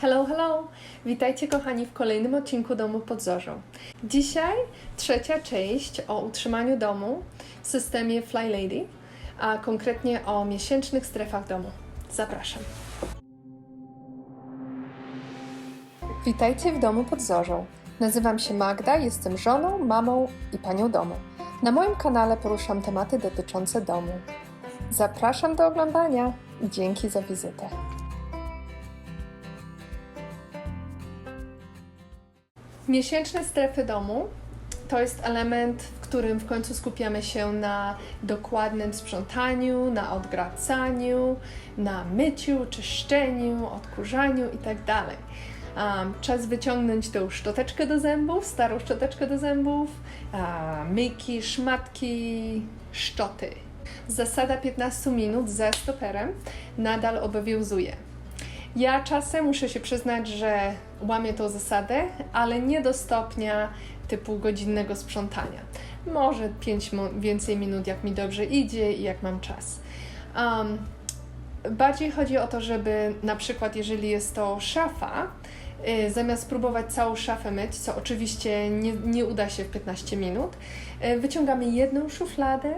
Hello, hello! Witajcie kochani w kolejnym odcinku Domu pod Zorzą. Dzisiaj trzecia część o utrzymaniu domu w systemie Fly Lady, a konkretnie o miesięcznych strefach domu. Zapraszam. Witajcie w Domu pod Zorzą. Nazywam się Magda, jestem żoną, mamą i panią domu. Na moim kanale poruszam tematy dotyczące domu. Zapraszam do oglądania dzięki za wizytę. Miesięczne strefy domu to jest element, w którym w końcu skupiamy się na dokładnym sprzątaniu, na odgracaniu, na myciu, czyszczeniu, odkurzaniu itd. Um, czas wyciągnąć tą szczoteczkę do zębów, starą szczoteczkę do zębów, myjki, szmatki, szczoty. Zasada 15 minut ze stoperem nadal obowiązuje. Ja czasem muszę się przyznać, że łamię tą zasadę, ale nie do stopnia typu godzinnego sprzątania. Może 5 więcej minut, jak mi dobrze idzie i jak mam czas. Um, bardziej chodzi o to, żeby na przykład, jeżeli jest to szafa, y, zamiast próbować całą szafę myć, co oczywiście nie, nie uda się w 15 minut, y, wyciągamy jedną szufladę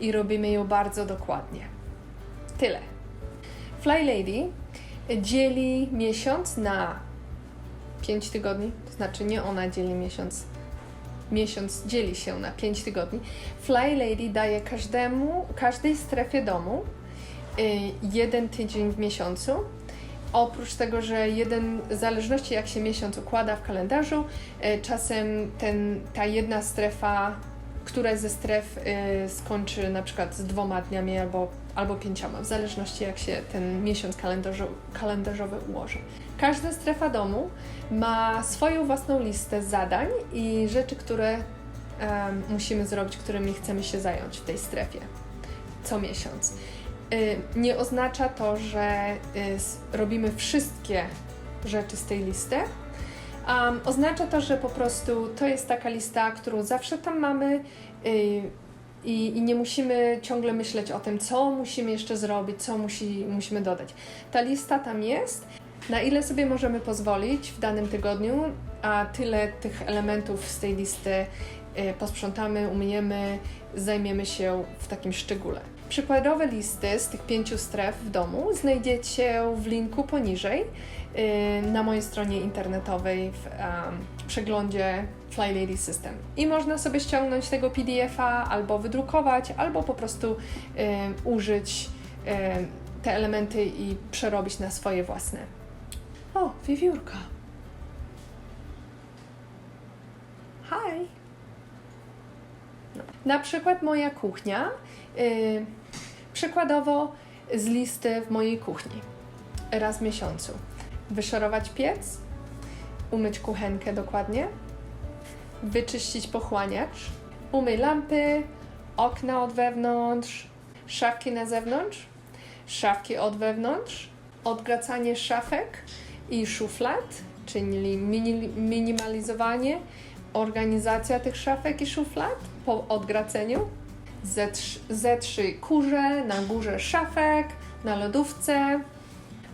i robimy ją bardzo dokładnie. Tyle. Fly Lady dzieli miesiąc na 5 tygodni, to znaczy nie ona dzieli miesiąc, miesiąc dzieli się na 5 tygodni. Fly Lady daje każdemu, każdej strefie domu y, jeden tydzień w miesiącu. Oprócz tego, że jeden, w zależności jak się miesiąc układa w kalendarzu, y, czasem ten, ta jedna strefa, któraś ze stref y, skończy na przykład z dwoma dniami albo, albo pięcioma, w zależności jak się ten miesiąc kalendarzo, kalendarzowy ułoży. Każda strefa domu ma swoją własną listę zadań i rzeczy, które em, musimy zrobić, którymi chcemy się zająć w tej strefie co miesiąc. Y, nie oznacza to, że y, robimy wszystkie rzeczy z tej listy. Um, oznacza to, że po prostu to jest taka lista, którą zawsze tam mamy y, i, i nie musimy ciągle myśleć o tym, co musimy jeszcze zrobić, co musi, musimy dodać. Ta lista tam jest, na ile sobie możemy pozwolić w danym tygodniu, a tyle tych elementów z tej listy y, posprzątamy, umyjemy, zajmiemy się w takim szczególe. Przykładowe listy z tych pięciu stref w domu znajdziecie w linku poniżej y, na mojej stronie internetowej w przeglądzie Fly Lady System. I można sobie ściągnąć tego PDF-a albo wydrukować, albo po prostu y, użyć y, te elementy i przerobić na swoje własne. O, wiewiórka. Hi. Na przykład moja kuchnia. y, przykładowo z listy w mojej kuchni. Raz w miesiącu. Wyszorować piec, umyć kuchenkę dokładnie, wyczyścić pochłaniacz, umyj lampy, okna od wewnątrz, szafki na zewnątrz, szafki od wewnątrz, odgracanie szafek i szuflad, czyli mini, minimalizowanie, organizacja tych szafek i szuflad po odgraceniu, Z3, Z3 kurze, na górze szafek, na lodówce,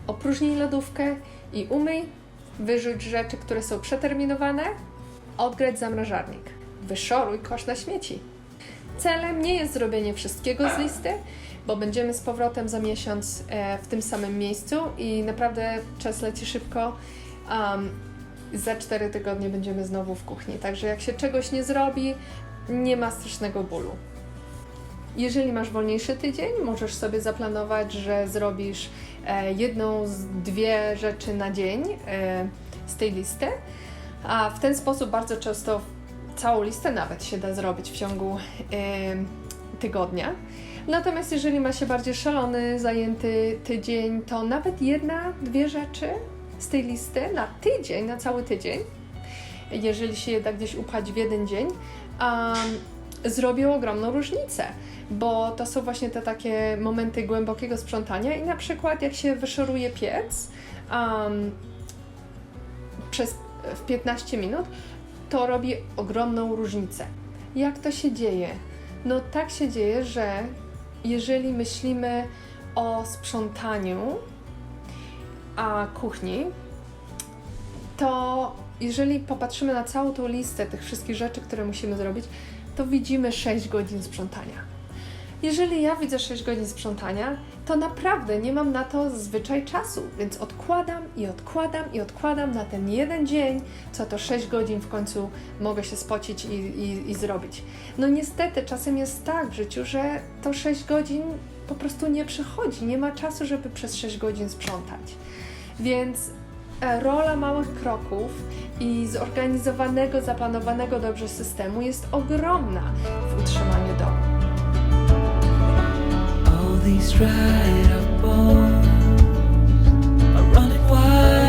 opróżnij lodówkę i umyj, wyrzuć rzeczy, które są przeterminowane, odgrać zamrażarnik, wyszoruj kosz na śmieci. Celem nie jest zrobienie wszystkiego z listy, bo będziemy z powrotem za miesiąc e, w tym samym miejscu i naprawdę czas leci szybko. Um, za cztery tygodnie będziemy znowu w kuchni. Także jak się czegoś nie zrobi, nie ma strasznego bólu. Jeżeli masz wolniejszy tydzień, możesz sobie zaplanować, że zrobisz e, jedną z dwie rzeczy na dzień e, z tej listy, a w ten sposób bardzo często całą listę nawet się da zrobić w ciągu e, tygodnia. Natomiast jeżeli ma się bardziej szalony, zajęty tydzień, to nawet jedna, dwie rzeczy z tej listy na tydzień, na cały tydzień, jeżeli się je da gdzieś upchać w jeden dzień, um, zrobią ogromną różnicę, bo to są właśnie te takie momenty głębokiego sprzątania i na przykład jak się wyszoruje piec um, przez w 15 minut, to robi ogromną różnicę. Jak to się dzieje? No tak się dzieje, że jeżeli myślimy o sprzątaniu a kuchni, to jeżeli popatrzymy na całą tą listę tych wszystkich rzeczy, które musimy zrobić, to widzimy 6 godzin sprzątania. Jeżeli ja widzę 6 godzin sprzątania, to naprawdę nie mam na to zwyczaj czasu, więc odkładam i odkładam i odkładam na ten jeden dzień, co to 6 godzin w końcu mogę się spocić i, i, i zrobić. No niestety czasem jest tak w życiu, że to 6 godzin po prostu nie przychodzi, nie ma czasu, żeby przez 6 godzin sprzątać. Więc e, rola małych kroków i zorganizowanego, zaplanowanego dobrze systemu jest ogromna w utrzymaniu domu. These dried up bones are running wild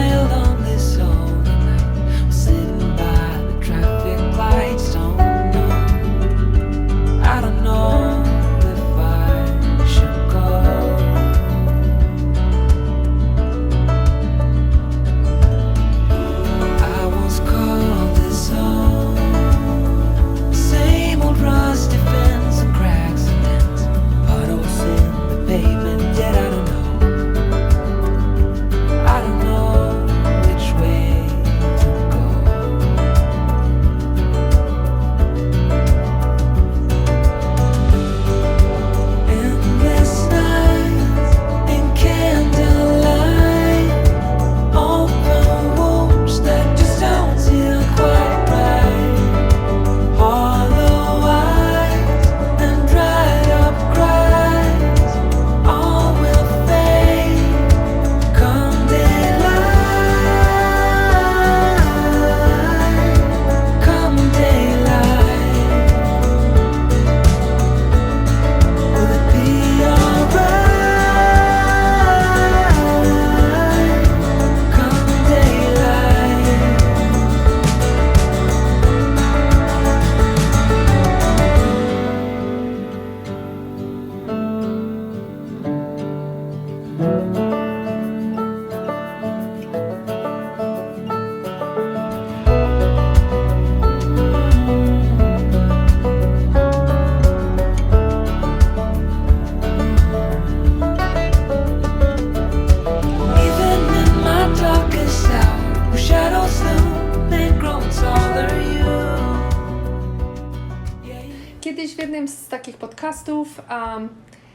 Kiedyś w jednym z takich podcastów um,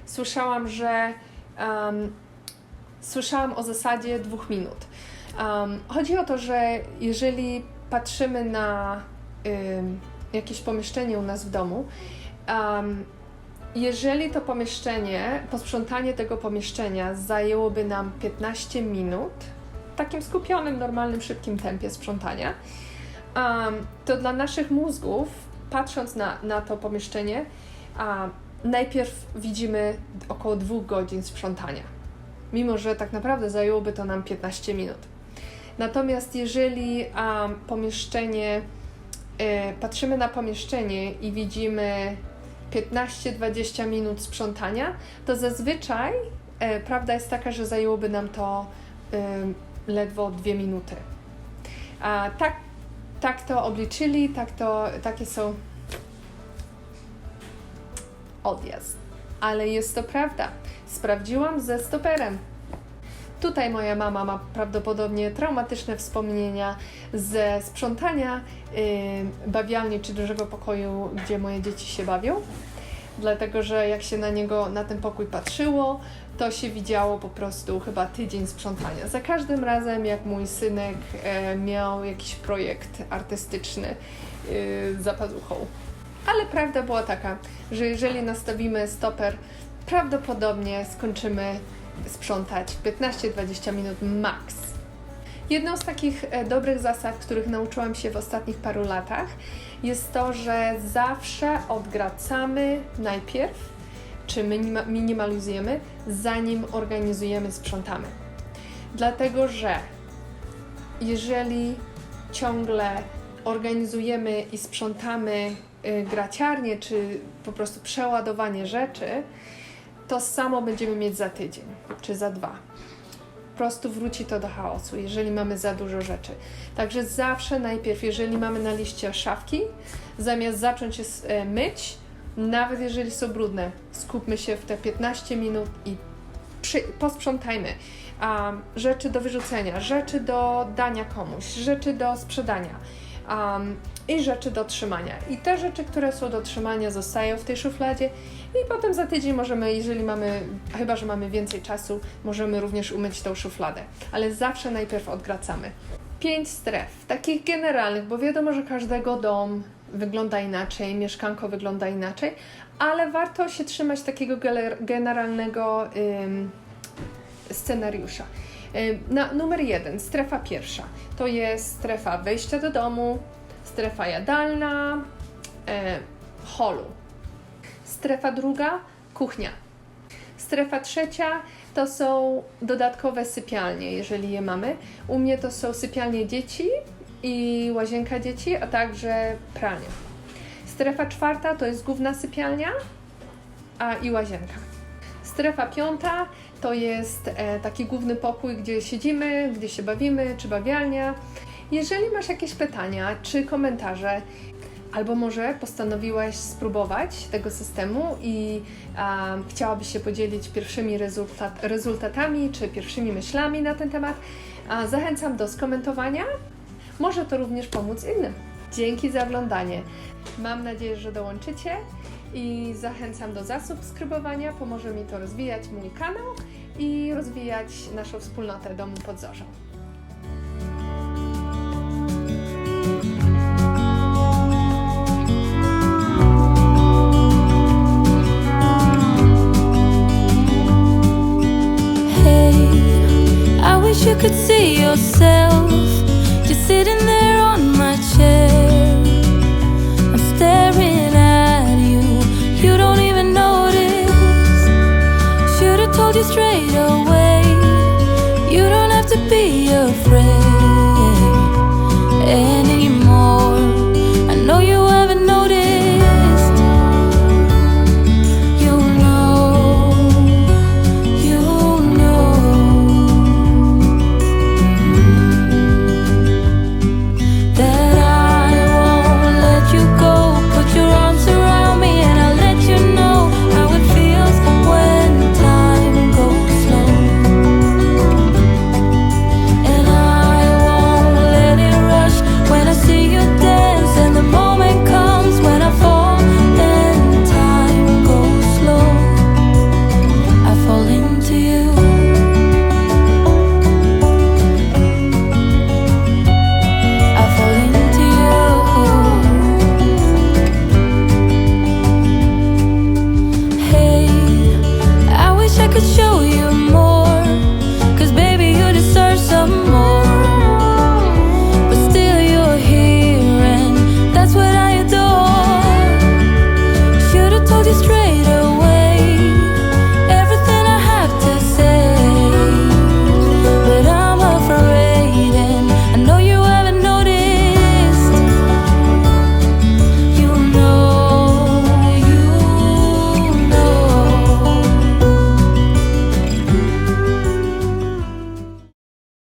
słyszałam, że um, słyszałam o zasadzie dwóch minut. Um, chodzi o to, że jeżeli patrzymy na ym, jakieś pomieszczenie u nas w domu, um, jeżeli to pomieszczenie, posprzątanie tego pomieszczenia zajęłoby nam 15 minut, w takim skupionym, normalnym, szybkim tempie sprzątania, um, to dla naszych mózgów, patrząc na, na to pomieszczenie, a najpierw widzimy około dwóch godzin sprzątania, mimo że tak naprawdę zajęłoby to nam 15 minut. Natomiast jeżeli um, pomieszczenie, e, patrzymy na pomieszczenie i widzimy 15-20 minut sprzątania, to zazwyczaj e, prawda jest taka, że zajęłoby nam to em, ledwo dwie minuty. A tak, tak to obliczyli, tak to, takie są odjazd. Ale jest to prawda. Sprawdziłam ze stoperem. Tutaj moja mama ma prawdopodobnie traumatyczne wspomnienia ze sprzątania y, bawialni czy dużego pokoju, gdzie moje dzieci się bawią. Dlatego, że jak się na niego, na ten pokój patrzyło, to się widziało po prostu chyba tydzień sprzątania. Za każdym razem, jak mój synek e, miał jakiś projekt artystyczny y, za pazuchą. Ale prawda była taka, że jeżeli nastawimy stoper, prawdopodobnie skończymy sprzątać 15-20 minut max. Jedną z takich e, dobrych zasad, których nauczyłam się w ostatnich paru latach, jest to, że zawsze odgracamy najpierw, czy minima- minimalizujemy, zanim organizujemy, sprzątamy. Dlatego, że jeżeli ciągle organizujemy i sprzątamy y, graciarnię, czy po prostu przeładowanie rzeczy, to samo będziemy mieć za tydzień, czy za dwa. Prostu wróci to do chaosu, jeżeli mamy za dużo rzeczy. Także zawsze najpierw, jeżeli mamy na liście szafki, zamiast zacząć je myć, nawet jeżeli są brudne, skupmy się w te 15 minut i przy, posprzątajmy. um, rzeczy do wyrzucenia, rzeczy do dania komuś, rzeczy do sprzedania um, i rzeczy do trzymania. I te rzeczy, które są do trzymania, zostają w tej szufladzie i potem za tydzień możemy, jeżeli mamy, chyba że mamy więcej czasu, możemy również umyć tą szufladę. Ale zawsze najpierw odgracamy. Pięć stref, takich generalnych, bo wiadomo, że każdego dom wygląda inaczej, mieszkanko wygląda inaczej, ale warto się trzymać takiego generalnego ym, scenariusza. Ym, Na numer jeden, strefa pierwsza, to jest strefa wejścia do domu, strefa jadalna, e, holu. Strefa druga, kuchnia. Strefa trzecia to są dodatkowe sypialnie, jeżeli je mamy. U mnie to są sypialnie dzieci i łazienka dzieci, a także pranie. Strefa czwarta to jest główna sypialnia a i łazienka. Strefa piąta to jest e, taki główny pokój, gdzie siedzimy, gdzie się bawimy, czy bawialnia. Jeżeli masz jakieś pytania czy komentarze, albo może postanowiłaś spróbować tego systemu i a, chciałabyś się podzielić pierwszymi rezultat, rezultatami czy pierwszymi myślami na ten temat, a, zachęcam do skomentowania. Może to również pomóc innym. Dzięki za oglądanie. Mam nadzieję, że dołączycie i zachęcam do zasubskrybowania. Pomoże mi to rozwijać mój kanał i rozwijać naszą wspólnotę Domu pod Zorzą. could see yourself.